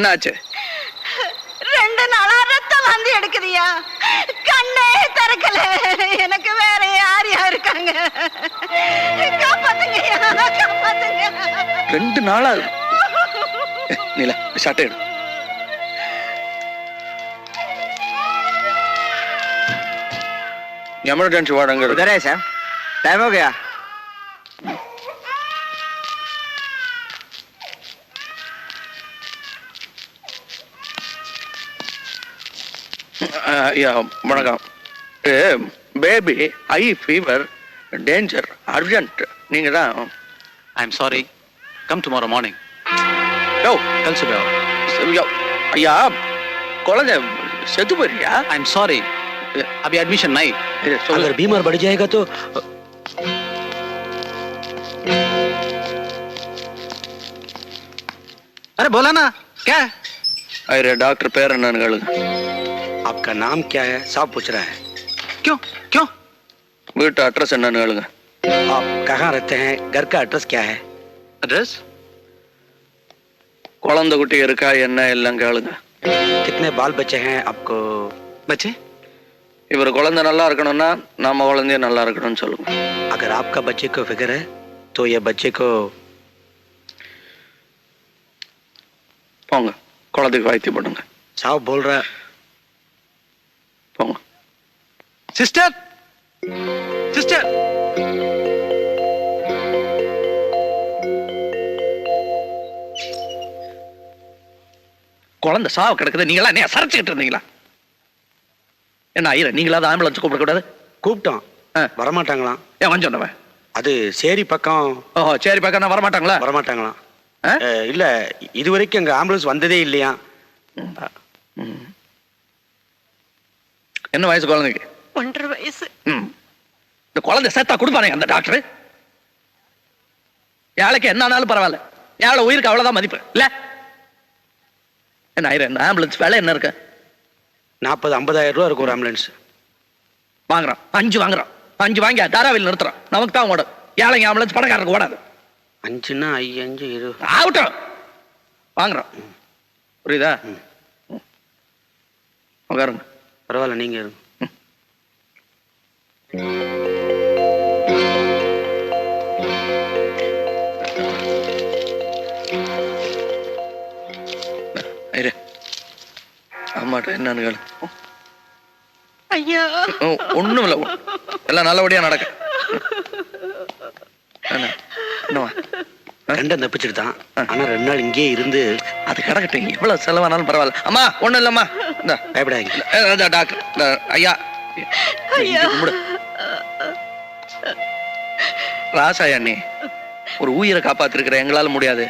என்னாச்சு? ரெண்டு நாளா ரத்தம் வந்து எடுக்குதியா கண்ணே திறக்கல. எனக்கு வேற யார் யார் இருக்காங்க? ரெண்டு நாளா நில ஷட்டை எடு. எமர்ஜென்சி வாடங்க சார் டைம் ஓகேயா ஐயா வணக்கம் baby I fever danger urgent நீங்க தான் I'm sorry. Come tomorrow morning. Yo Kal subah. யோ, ஐயா குழந்தை செத்து போயிருக்கியா I'm sorry. अभी admission नहीं. இது சொல்லு. अगर बीमार बढ़ जाएगा तो अरे बोला ना क्या है? ஐயா டாக்டர் பேர் என்னன்னு கேளுங்க आपका नाम क्या है साहब पूछ रहा है क्यों क्यों வீட்டு அட்ரஸ் என்னன்னு கேளுங்க आप कहाँ रहते हैं घर का एड्रेस क्या है एड्रेस குழந்தை குட்டி இருக்கா என்ன எல்லாம் கேளுங்க कितने बाल बच्चे हैं आपको बच्चे இவர் குழந்தை நல்லா இருக்கணும்னா நம்ம குழந்தைய நல்லா இருக்கணும்னு சொல்லுங்க अगर आपका बच्चे को फिक्र है तो ये बच्चे को போங்க குழந்தைக்கு வைத்தியம் பண்ணுங்க साहब बोल रहा போங்க. சிஸ்டர் சிஸ்டர் குழந்தை சாவு கிடக்குது நீங்களா என்ன சரைச்சுக்கிட்டு இருந்தீங்களா? என்ன ஐயர் நீங்களாவது ஆம்புலன்ஸ் கூப்பிடக்கூடாது கூப்பிட்டோம். ஆ. வரமாட்டாங்களாம். ஏன் வந்து சொன்னவன் அது சேரி பக்கம். ஓஹோ சரி பக்கம் நான் வரமாட்டாங்களா? வரமாட்டாங்களாம். ஆ? அஹ், இல்ல இது எங்க ஆம்புலன்ஸ் வந்ததே இல்லையா ம். என்ன வயசு குழந்தைக்கு? ஒன்றரை வயசு. ம். இந்த குழந்தை செத்தா கொடுப்பானே அந்த டாக்டர்? ஏழைக்கு என்ன ஆனாலும் பரவாயில்ல. ஏழை உயிருக்கு அவ்வளவுதான் மதிப்பு. இல்ல என்ன ஆயிரம் இந்த ஆம்புலன்ஸ் வேலை என்ன இருக்கு? நாற்பது ஐம்பதாயிரம் ரூபா இருக்கும் ஒரு ஆம்புலன்ஸ் வாங்குறோம் அஞ்சு வாங்குறோம் அஞ்சு வாங்கி தாராவில் நிறுத்துறோம் நமக்கு தான் ஓடும். ஏழைங்க ஆம்புலன்ஸ் பணக்காரருக்கு ஓடாது. அஞ்சுன்னா ஐ அஞ்சு இரு. ஆகட்டும். வாங்குறோம் புரியுதா? உட்காருங்க. பரவாயில்ல நீங்க இருங்க. இரு அம்மாட்ட என்னன்னு கேளு. ஐயா. ஒண்ணும் இல்லை. எல்லாம் நல்லபடியா நடக்க. கண்ட தப்பிச்சுட்டு தான் ஆனா ரெண்டு நாள் இங்கேயே இருந்து அது கிடக்கட்டும். எவ்வளவு செலவானாலும் பரவாயில்ல. அம்மா ஒண்ணும் இல்லம்மா. பயப்படாதீங்க டாக்டர் ஐயா ஐயா. ராசாயா நீ ஒரு உயிரை காப்பாத்திருக்கிற எங்களால முடியாது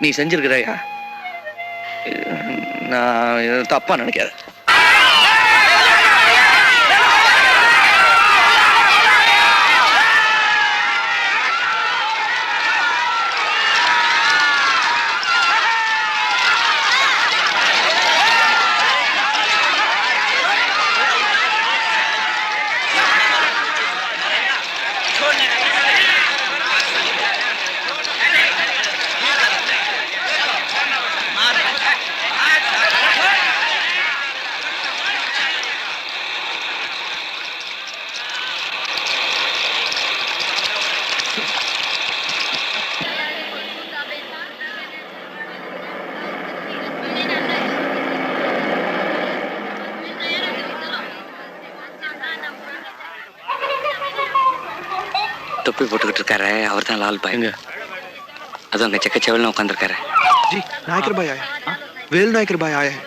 நீ செஞ்சிருக்கிறையா நான் தப்பா நினைக்காத அவர் தான் லால் பாய் எங்க அதுவும் அங்க செக்க செவல்னு உட்காந்துருக்காரு जी नायकर भाई आए वेल नायकर भाई आए हैं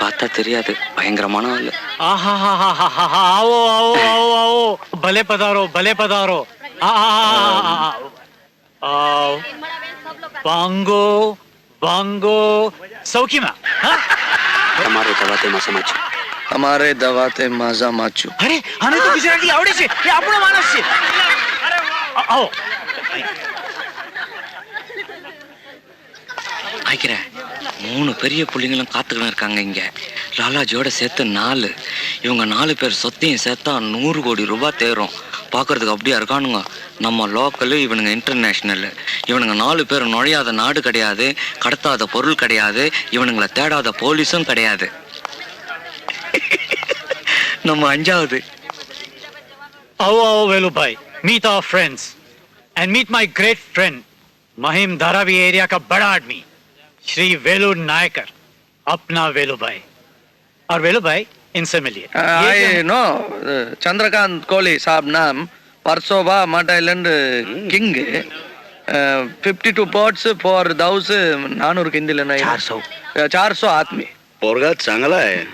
பார்த்தா தெரியாது பயங்கரமான ஆளு आहा हा हा हा हा हा आओ आओ आओ आओ भले पधारो भले पधारो आ आ, आ, आ, आ, आओ बांगो बांगो सौखी में हाँ? તમારે દવાતે માં સમજ અમારે દવાતે માઝા માચું अरे आने तो किसी की आवड़े છે એ આપણો માણસ છે Oh. ஆய்க்கிறேன் மூணு பெரிய பிள்ளைங்களும் காத்துக்கிட்டு இருக்காங்க இங்கே. லாலாஜியோட சேர்த்து நாலு. இவங்க நாலு பேர் சொத்தையும் சேர்த்தா நூறு கோடி ரூபாய் தேரும். பார்க்கறதுக்கு அப்படியா இருக்கானுங்க. நம்ம லோக்கலு இவனுங்க இன்டர்நேஷ்னலு இவனுங்க நாலு பேர் நுழையாத நாடு கிடையாது கடத்தாத பொருள் கிடையாது இவனுங்களை தேடாத போலீஸும் கிடையாது. நம்ம அஞ்சாவது. அவ்வளோ Velubhai meet our friends and meet my great friend Mahim Dharavi area का बड़ा आदमी श्री वेलू नायकर अपना वेलू भाई। और वेलू भाई इनसे मिलिए। आई नो चंद्रकांत कोहली साहब नाम परसोबा मट island king fifty two birds for दाउस नानूर हिंदी लेना 400. चार सौ। आदमी। पोरगा चांगला आहे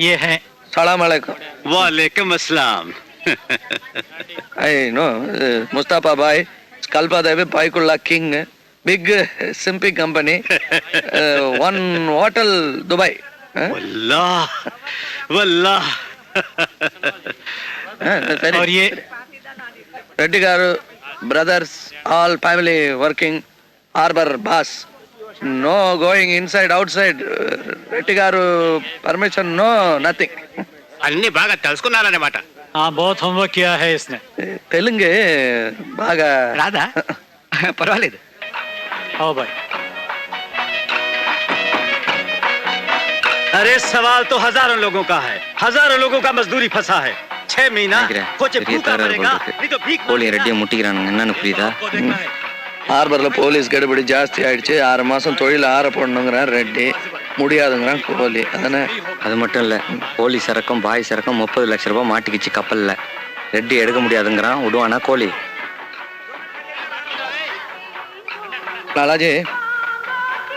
ये है। सलाम अलैकुम। वालेकुम अस्सलाम। I know uh, Mustafa Bhai, Skalpa Devi Paikulla King, big uh, simping company, uh, one hotel Dubai. Huh? Wallah Wallah Huh? Very- और ये Reddy Garu, brothers, all family working, harbor boss. No going inside, outside. Uh, Reddy Garu permission, no, nothing. అన్ని బాగా తెలుసుకున్నారన్నమాట हाँ बहुत homework किया है इसने తెలుగు బాగా రాదా పర్వాలేదు आओ भाई अरे सवाल तो हजारों लोगों का है हजारों लोगों का मजदूरी फंसा है छह महीना நினைக்கிறேன் कोचे பெரிய भूखा தகராறு मरेगा போல் नहीं तो இருக்கு भीख கோழியை ரெட்டியை முட்டிக்கிறானுங்க என்னன்னு புரியுதா आपको देखना है ஹார்பர்ல போலீஸ் கெடுபிடி ஜாஸ்தி ஆயிடுச்சு ஆறு மாசம் தொழில் ஆற போடணுங்கிறான் ரெட்டி முடியாதுங்கிறான் கோலி அதானே அது மட்டும் இல்ல கோழி சரக்கும் பாய் சரக்கும் முப்பது லட்ச ரூபாய் மாட்டிக்கிச்சு கப்பல்ல ரெட்டி எடுக்க முடியாதுங்கிறான் விடுவானா கோழி లాలాజీ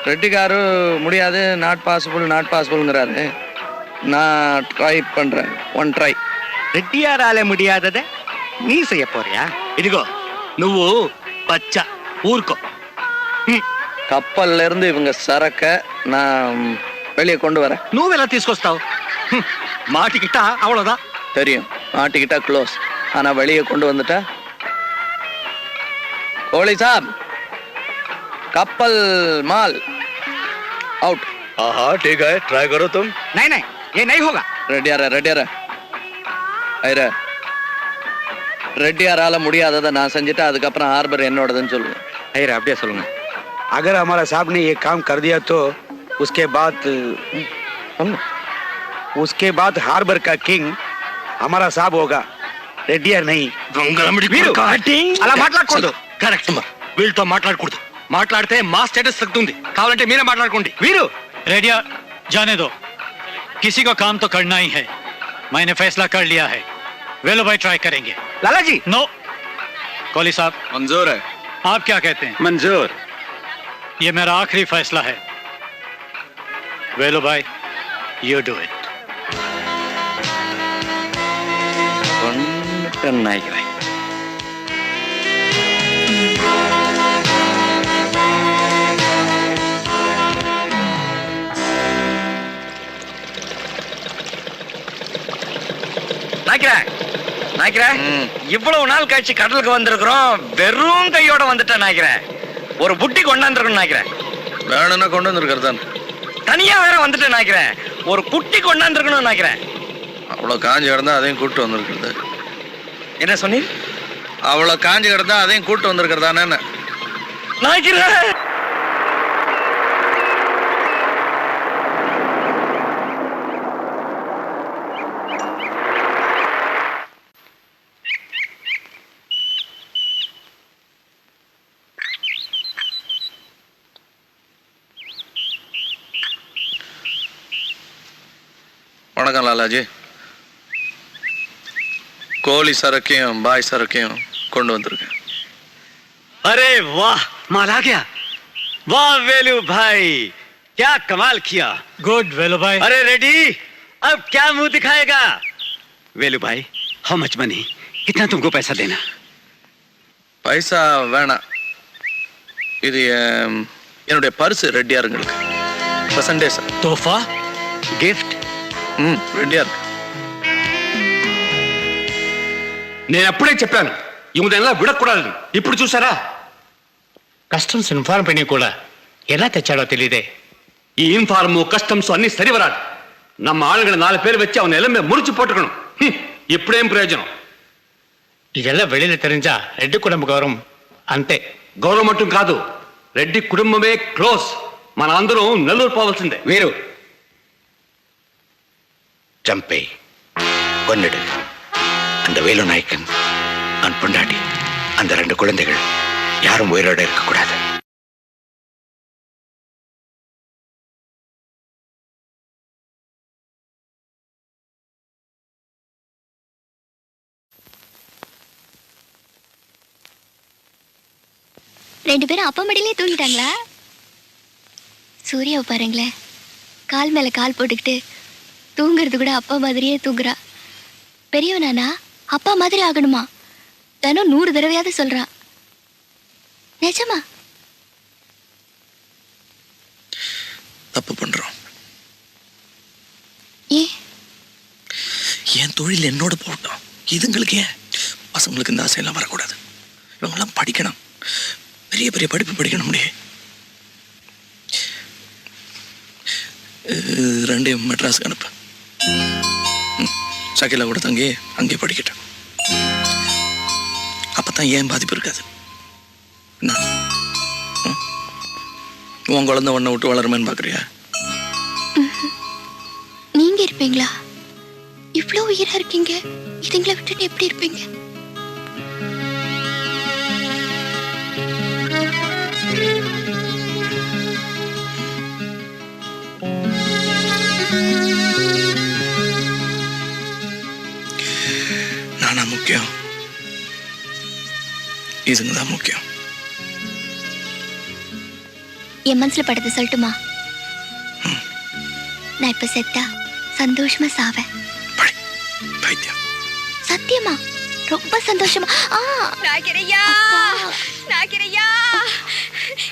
రెడ్డి గారు முடியாது நாட் பாசிபிள் நாட் பாசிபிள்ங்கிறாரு நான் ட்ரை பண்றேன் ஒன் ட்ரை రెడ్డియారాలే ముడియాదదే నీ செய்ய போறியா ఇదిగో నువ్వు పచ్చ ఊరుకో కప్పల్ ఇருந்து ఇవంగ సరక నా வெளியே கொண்டு வரேன். நூவெல்லாம் తీసుకొస్తావు హ్మ్. மாட்டிக்கிட்டா அவ்வளவுதான். தெரியும். மாட்டிக்கிட்டா க்ளோஸ் ஆனா வெளியே கொண்டு வந்துட்டா? கோழி சாப் கப்பல் மால். அவுட் ஆஹா हाँ ठीक है ट्राई करो तुम नहीं नहीं ये नहीं होगा ரெட்டியார ரெட்டியார ஐர. ரெட்டியாரால முடியாததை நான் செஞ்சுட்டு அதுக்கப்புறம் ஹார்பர் என்னோடதுன்னு சொல்லுங்க. ஐயர் அப்படியே சொல்லுங்க. अगर हमारा साहब ने ये काम कर दिया तो उसके बाद उसके बाद हार्बर का किंग हमारा साहब होगा रेड्डियर नहीं వీరు, అలా మాట్లాడకూడదు కరెక్ట్ వీళ్ళతో మాట్లాడకూడదు మాట్లాడితే మా స్టేటస్ తగ్గుతుంది కావాలంటే మీరే మాట్లాడుకోండి వీరు रेडिया जाने दो किसी को काम तो करना ही है मैंने फैसला कर लिया है वेलो भाई ट्राई करेंगे लालाजी नो कोहली साहब మంజూర్ आप क्या कहते हैं मंजूर ये मेरा आखिरी फैसला है वेलो भाई यू डू इट கொண்டுட்டேன்னு நினைக்கிறேன் நாய்க்கிறேன் நாய்க்கிறேன் ம். இவ்வளவு நாள் கழிச்சு கடலுக்கு வந்திருக்கிறோம் வெறும் கையோட வந்துட்டேன் நாய்க்கிறேன் ஒரு புட்டி கொண்டாந்துருக்கணும் நாய்க்கிறேன் வேணும்னா கொண்டு வந்திருக்கிறது தான். தனியா வேற வந்துட்டேன் நாய்க்கிறேன் ஒரு குட்டி கொண்டாந்துருக்கணும் நாய்க்கிறேன் அவ்வளோ காஞ்சி கிடந்தா அதையும் கூட்டு வந்திருக்கிறது. என்ன சொன்னி அவ்வளோ காஞ்சி கிடந்தா அதையும் கூட்டு வந்திருக்கிறதானே நாய்க்கிறேன் வணக்கம் லாலாஜி கோழி சரக்கையும் பாய் சரக்கையும் கொண்டு வந்திருக்கேன் अरे वाह माल आ गया वाह वेलू भाई क्या कमाल किया गुड वेलो भाई अरे रेडी अब क्या मुंह दिखाएगा वेलू भाई हाउ मच मनी कितना तुमको पैसा देना பைசா வேணாம் இது என், என்னுடைய பரிசு ரெட்டியாருங்களுக்கு பர்சன்டேஜ் तोहफा गिफ्ट నేను అప్పుడే చెప్పాను ఇంకా విడకూడదు ఇప్పుడు చూసారా? కస్టమ్స్ ఇన్ఫార్మ్ పని కూడా ఎలా తెచ్చాడో తెలియదే ఈ ఇన్ఫార్మ్ కస్టమ్స్ అన్ని సరివరాడు నమ్మ ஆளுங்களை నాలుగు పేరు వచ్చి அவன் நிலைமை మురిచి போட்டுக்கணும் ఇప్పుడేం ప్రయోజనం? இதெல்லாம் వెళ్ళిన తెరించా? రెడ్డి కుటుంబ గౌరవం అంతే. గౌరవం మట్టం కాదు రెడ్డి కుటుంబమే క్లోజ్. మన అందరం నెల్లూరు పోవాల్సిందే. వీరు ஜம்பே கொன்னிடு. அந்த வேலு நாயக்கன் அவன் பொண்டாட்டி அந்த ரெண்டு குழந்தைகள் யாரும் உயிரோட இருக்கக்கூடாது. ரெண்டு பேரும் அப்பா மடியிலே தூங்கிட்டாங்களா? சூர்யாவை பாருங்களேன். கால் மேல கால் போட்டுக்கிட்டு தூங்குறது கூட அப்பா மாதிரியே தூங்குறா. பெரியவனானா அப்பா மாதிரி ஆகணுமா? தினம் நூறு தடவையாவது சொல்றா. நிஜமா? தப்பு பண்றோம். ஏன்? என் தொழில் என்னோட போகட்டும். இதுங்களுக்கு ஏன்? பசங்களுக்கு இந்த ஆசையெல்லாம் வரக்கூடாது. இவங்கெல்லாம் படிக்கணும். பெரிய பெரிய படிப்பு படிக்கணும் முடியும் ரெண்டையும் மெட்ராஸுக்கு அனுப்பு. ம், சகிலா கூட தங்கி அங்கேயே படிக்கட்டும் அப்பதான் ஏன் பாதிப்பு இருக்காது? என்ன? உன் குழந்தை ஒன்றை விட்டு வளருமேன்னு பார்க்குறியா நீங்கள் இருப்பீங்களா? இவ்வளோ உயிராக இருக்கீங்க. இதுங்களை விட்டுட்டு எப்படி இருப்பீங்க? இதுங்க தான் முக்கியம். என் மனசுல படுத்து சொல்லட்டுமா? நான் இப்ப செத்தா சந்தோஷமா சாவேன். பைத்தியம். சத்தியமா? ரொம்ப சந்தோஷமா. ஆ. நாகிரையா. நாகிரையா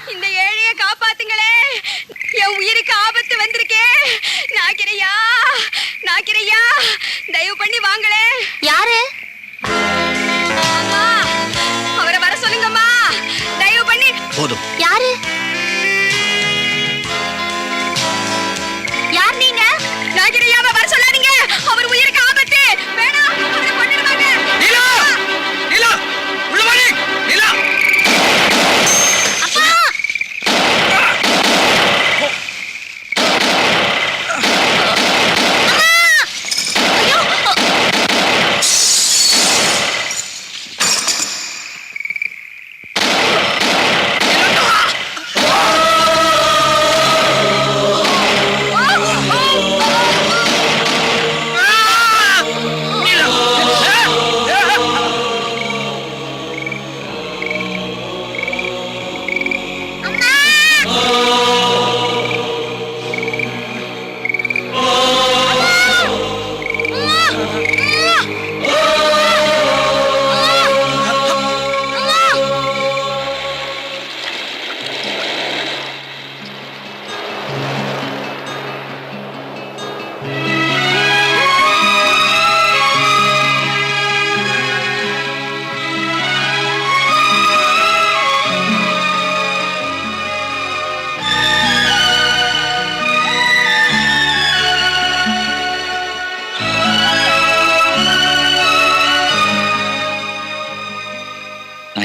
இந்த ஏழைய காப்பாத்துங்களே. என் உயிருக்கு ஆபத்து வந்திருக்கே. நாகிரையா நாகிரையா தயவு பண்ணி வாங்களே. யாரு?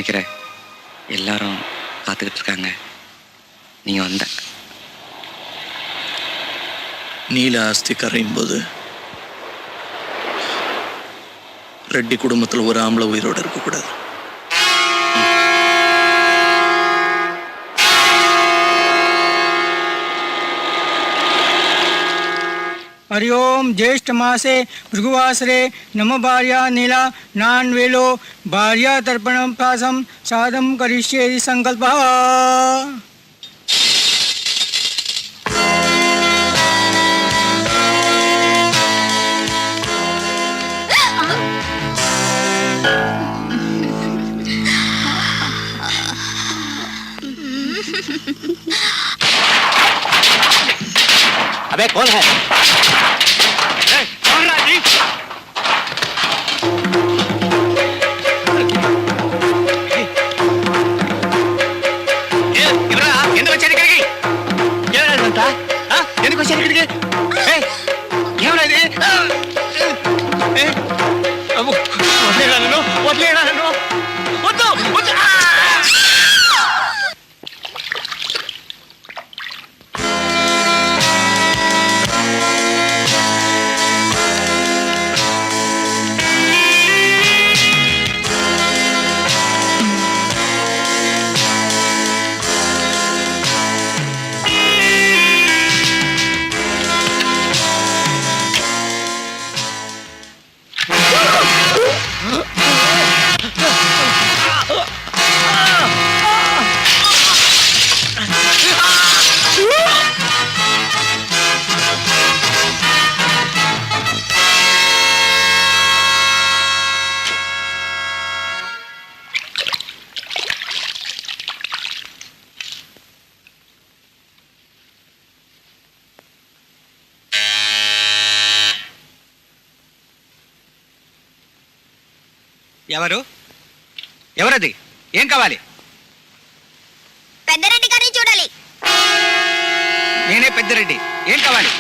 நினைக்கிறேன் எல்லாரும் காத்துக்கிட்டு இருக்காங்க நீ வந்த. நீல அஸ்தி கரையும் போது ரெட்டி குடும்பத்தில் ஒரு ஆம்பளை உயிரோட இருக்கக்கூடாது. हरि ओम ज्येष्ठ मासे भृगुवासरे नम भार्या नीला नान वेलो भार्या तर्पण प्रासम साधम करिष्ये संकल्प। अबे कौन है? ए, कौन ఎవరు? ఎవరది? ఏం కావాలి? పెద్దరెడ్డి గారిని చూడాలి. నేనే పెద్దిరెడ్డి. ఏం కావాలి?